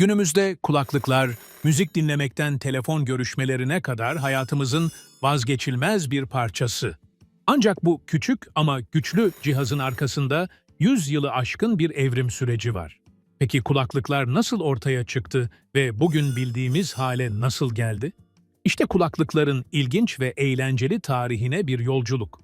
Günümüzde kulaklıklar, müzik dinlemekten telefon görüşmelerine kadar hayatımızın vazgeçilmez bir parçası. Ancak bu küçük ama güçlü cihazın arkasında 100 yılı aşkın bir evrim süreci var. Peki kulaklıklar nasıl ortaya çıktı ve bugün bildiğimiz hale nasıl geldi? İşte kulaklıkların ilginç ve eğlenceli tarihine bir yolculuk.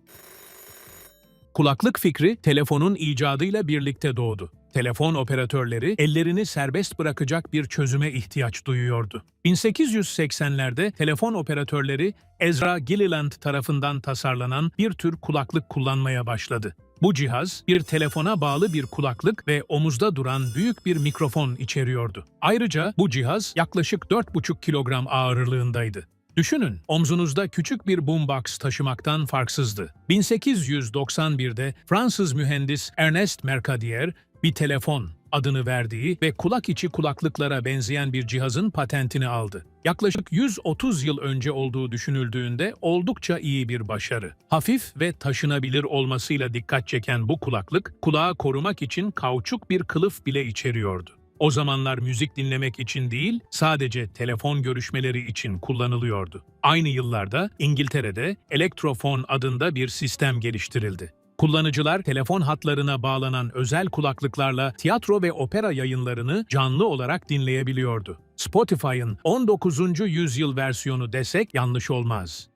Kulaklık fikri telefonun icadıyla birlikte doğdu. Telefon operatörleri ellerini serbest bırakacak bir çözüme ihtiyaç duyuyordu. 1880'lerde telefon operatörleri Ezra Gilliland tarafından tasarlanan bir tür kulaklık kullanmaya başladı. Bu cihaz bir telefona bağlı bir kulaklık ve omuzda duran büyük bir mikrofon içeriyordu. Ayrıca bu cihaz yaklaşık 4,5 kilogram ağırlığındaydı. Düşünün, omzunuzda küçük bir boombox taşımaktan farksızdı. 1891'de Fransız mühendis Ernest Mercadier bir telefon adını verdiği ve kulak içi kulaklıklara benzeyen bir cihazın patentini aldı. Yaklaşık 130 yıl önce olduğu düşünüldüğünde oldukça iyi bir başarı. Hafif ve taşınabilir olmasıyla dikkat çeken bu kulaklık, kulağı korumak için kauçuk bir kılıf bile içeriyordu. O zamanlar müzik dinlemek için değil, sadece telefon görüşmeleri için kullanılıyordu. Aynı yıllarda İngiltere'de elektrofon adında bir sistem geliştirildi. Kullanıcılar telefon hatlarına bağlanan özel kulaklıklarla tiyatro ve opera yayınlarını canlı olarak dinleyebiliyordu. Spotify'ın 19. yüzyıl versiyonu desek yanlış olmaz.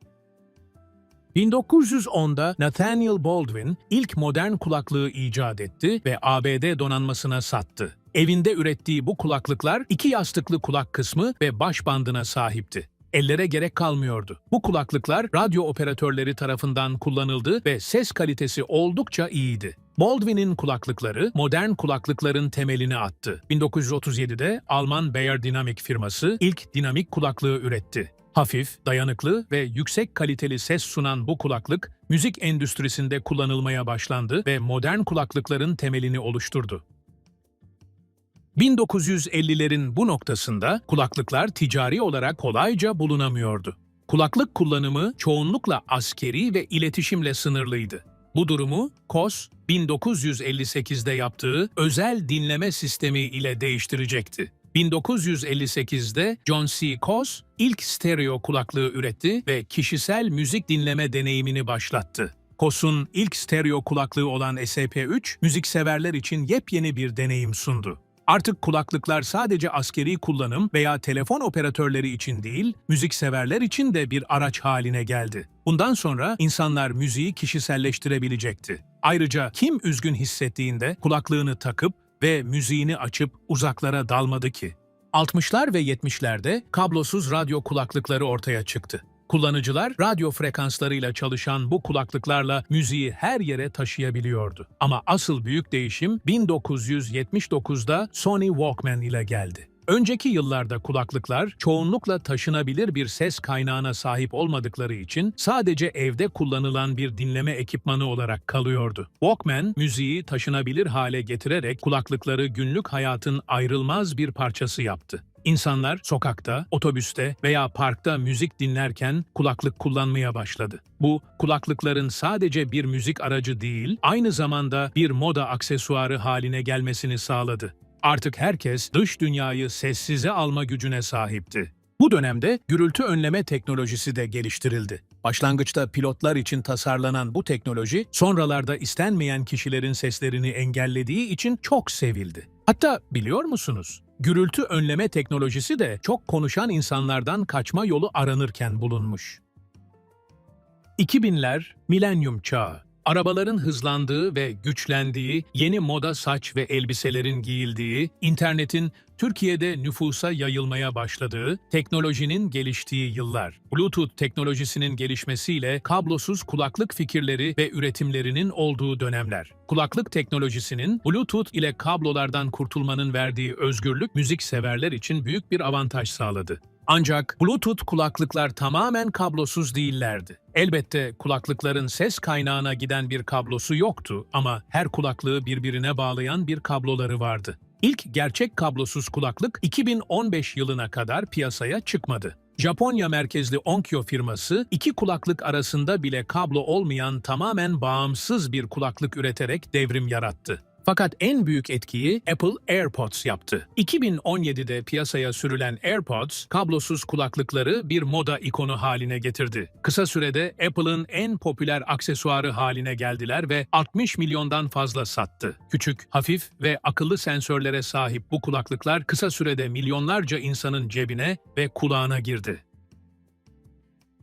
1910'da Nathaniel Baldwin ilk modern kulaklığı icat etti ve ABD donanmasına sattı. Evinde ürettiği bu kulaklıklar iki yastıklı kulak kısmı ve baş bandına sahipti. Ellere gerek kalmıyordu. Bu kulaklıklar radyo operatörleri tarafından kullanıldı ve ses kalitesi oldukça iyiydi. Baldwin'in kulaklıkları modern kulaklıkların temelini attı. 1937'de Alman Bayer Dynamic firması ilk dinamik kulaklığı üretti. Hafif, dayanıklı ve yüksek kaliteli ses sunan bu kulaklık, müzik endüstrisinde kullanılmaya başlandı ve modern kulaklıkların temelini oluşturdu. 1950'lerin bu noktasında kulaklıklar ticari olarak kolayca bulunamıyordu. Kulaklık kullanımı çoğunlukla askeri ve iletişimle sınırlıydı. Bu durumu KOS 1958'de yaptığı özel dinleme sistemi ile değiştirecekti. 1958'de John C. Koss ilk stereo kulaklığı üretti ve kişisel müzik dinleme deneyimini başlattı. Koss'un ilk stereo kulaklığı olan SP3, müzikseverler için yepyeni bir deneyim sundu. Artık kulaklıklar sadece askeri kullanım veya telefon operatörleri için değil, müzikseverler için de bir araç haline geldi. Bundan sonra insanlar müziği kişiselleştirebilecekti. Ayrıca kim üzgün hissettiğinde kulaklığını takıp ve müziğini açıp uzaklara dalmadı ki. 60'lar ve 70'lerde kablosuz radyo kulaklıkları ortaya çıktı. Kullanıcılar radyo frekanslarıyla çalışan bu kulaklıklarla müziği her yere taşıyabiliyordu. Ama asıl büyük değişim 1979'da Sony Walkman ile geldi. Önceki yıllarda kulaklıklar çoğunlukla taşınabilir bir ses kaynağına sahip olmadıkları için sadece evde kullanılan bir dinleme ekipmanı olarak kalıyordu. Walkman, müziği taşınabilir hale getirerek kulaklıkları günlük hayatın ayrılmaz bir parçası yaptı. İnsanlar sokakta, otobüste veya parkta müzik dinlerken kulaklık kullanmaya başladı. Bu, kulaklıkların sadece bir müzik aracı değil, aynı zamanda bir moda aksesuarı haline gelmesini sağladı. Artık herkes dış dünyayı sessize alma gücüne sahipti. Bu dönemde gürültü önleme teknolojisi de geliştirildi. Başlangıçta pilotlar için tasarlanan bu teknoloji, sonralarda istenmeyen kişilerin seslerini engellediği için çok sevildi. Hatta biliyor musunuz? Gürültü önleme teknolojisi de çok konuşan insanlardan kaçma yolu aranırken bulunmuş. 2000'ler milenyum çağı. Arabaların hızlandığı ve güçlendiği, yeni moda saç ve elbiselerin giyildiği, internetin Türkiye'de nüfusa yayılmaya başladığı, teknolojinin geliştiği yıllar. Bluetooth teknolojisinin gelişmesiyle kablosuz kulaklık fikirleri ve üretimlerinin olduğu dönemler. Kulaklık teknolojisinin Bluetooth ile kablolardan kurtulmanın verdiği özgürlük müzik severler için büyük bir avantaj sağladı. Ancak Bluetooth kulaklıklar tamamen kablosuz değillerdi. Elbette kulaklıkların ses kaynağına giden bir kablosu yoktu ama her kulaklığı birbirine bağlayan bir kabloları vardı. İlk gerçek kablosuz kulaklık 2015 yılına kadar piyasaya çıkmadı. Japonya merkezli Onkyo firması iki kulaklık arasında bile kablo olmayan tamamen bağımsız bir kulaklık üreterek devrim yarattı. Fakat en büyük etkiyi Apple AirPods yaptı. 2017'de piyasaya sürülen AirPods, kablosuz kulaklıkları bir moda ikonu haline getirdi. Kısa sürede Apple'ın en popüler aksesuarı haline geldiler ve 60 milyondan fazla sattı. Küçük, hafif ve akıllı sensörlere sahip bu kulaklıklar kısa sürede milyonlarca insanın cebine ve kulağına girdi.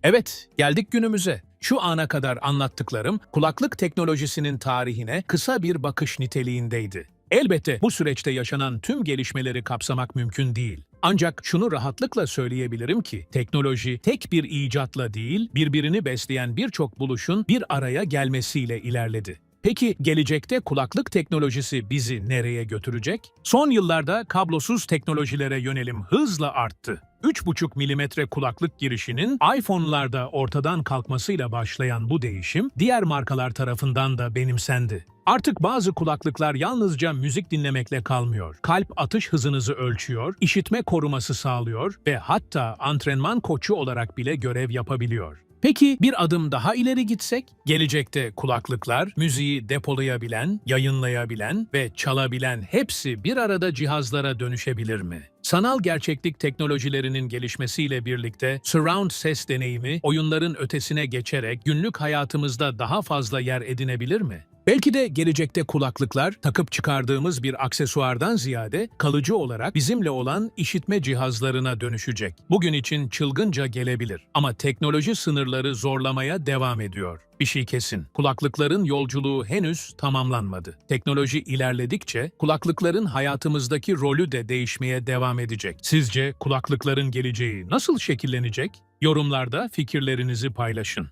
Evet, geldik günümüze. Şu ana kadar anlattıklarım kulaklık teknolojisinin tarihine kısa bir bakış niteliğindeydi. Elbette bu süreçte yaşanan tüm gelişmeleri kapsamak mümkün değil. Ancak şunu rahatlıkla söyleyebilirim ki teknoloji tek bir icatla değil, birbirini besleyen birçok buluşun bir araya gelmesiyle ilerledi. Peki gelecekte kulaklık teknolojisi bizi nereye götürecek? Son yıllarda kablosuz teknolojilere yönelim hızla arttı. 3,5 milimetre kulaklık girişinin iPhone'larda ortadan kalkmasıyla başlayan bu değişim diğer markalar tarafından da benimsendi. Artık bazı kulaklıklar yalnızca müzik dinlemekle kalmıyor. Kalp atış hızınızı ölçüyor, işitme koruması sağlıyor ve hatta antrenman koçu olarak bile görev yapabiliyor. Peki bir adım daha ileri gitsek? Gelecekte kulaklıklar, müziği depolayabilen, yayınlayabilen ve çalabilen hepsi bir arada cihazlara dönüşebilir mi? Sanal gerçeklik teknolojilerinin gelişmesiyle birlikte surround ses deneyimi oyunların ötesine geçerek günlük hayatımızda daha fazla yer edinebilir mi? Belki de gelecekte kulaklıklar takıp çıkardığımız bir aksesuardan ziyade kalıcı olarak bizimle olan işitme cihazlarına dönüşecek. Bugün için çılgınca gelebilir ama teknoloji sınırları zorlamaya devam ediyor. Bir şey kesin, kulaklıkların yolculuğu henüz tamamlanmadı. Teknoloji ilerledikçe kulaklıkların hayatımızdaki rolü de değişmeye devam edecek. Sizce kulaklıkların geleceği nasıl şekillenecek? Yorumlarda fikirlerinizi paylaşın.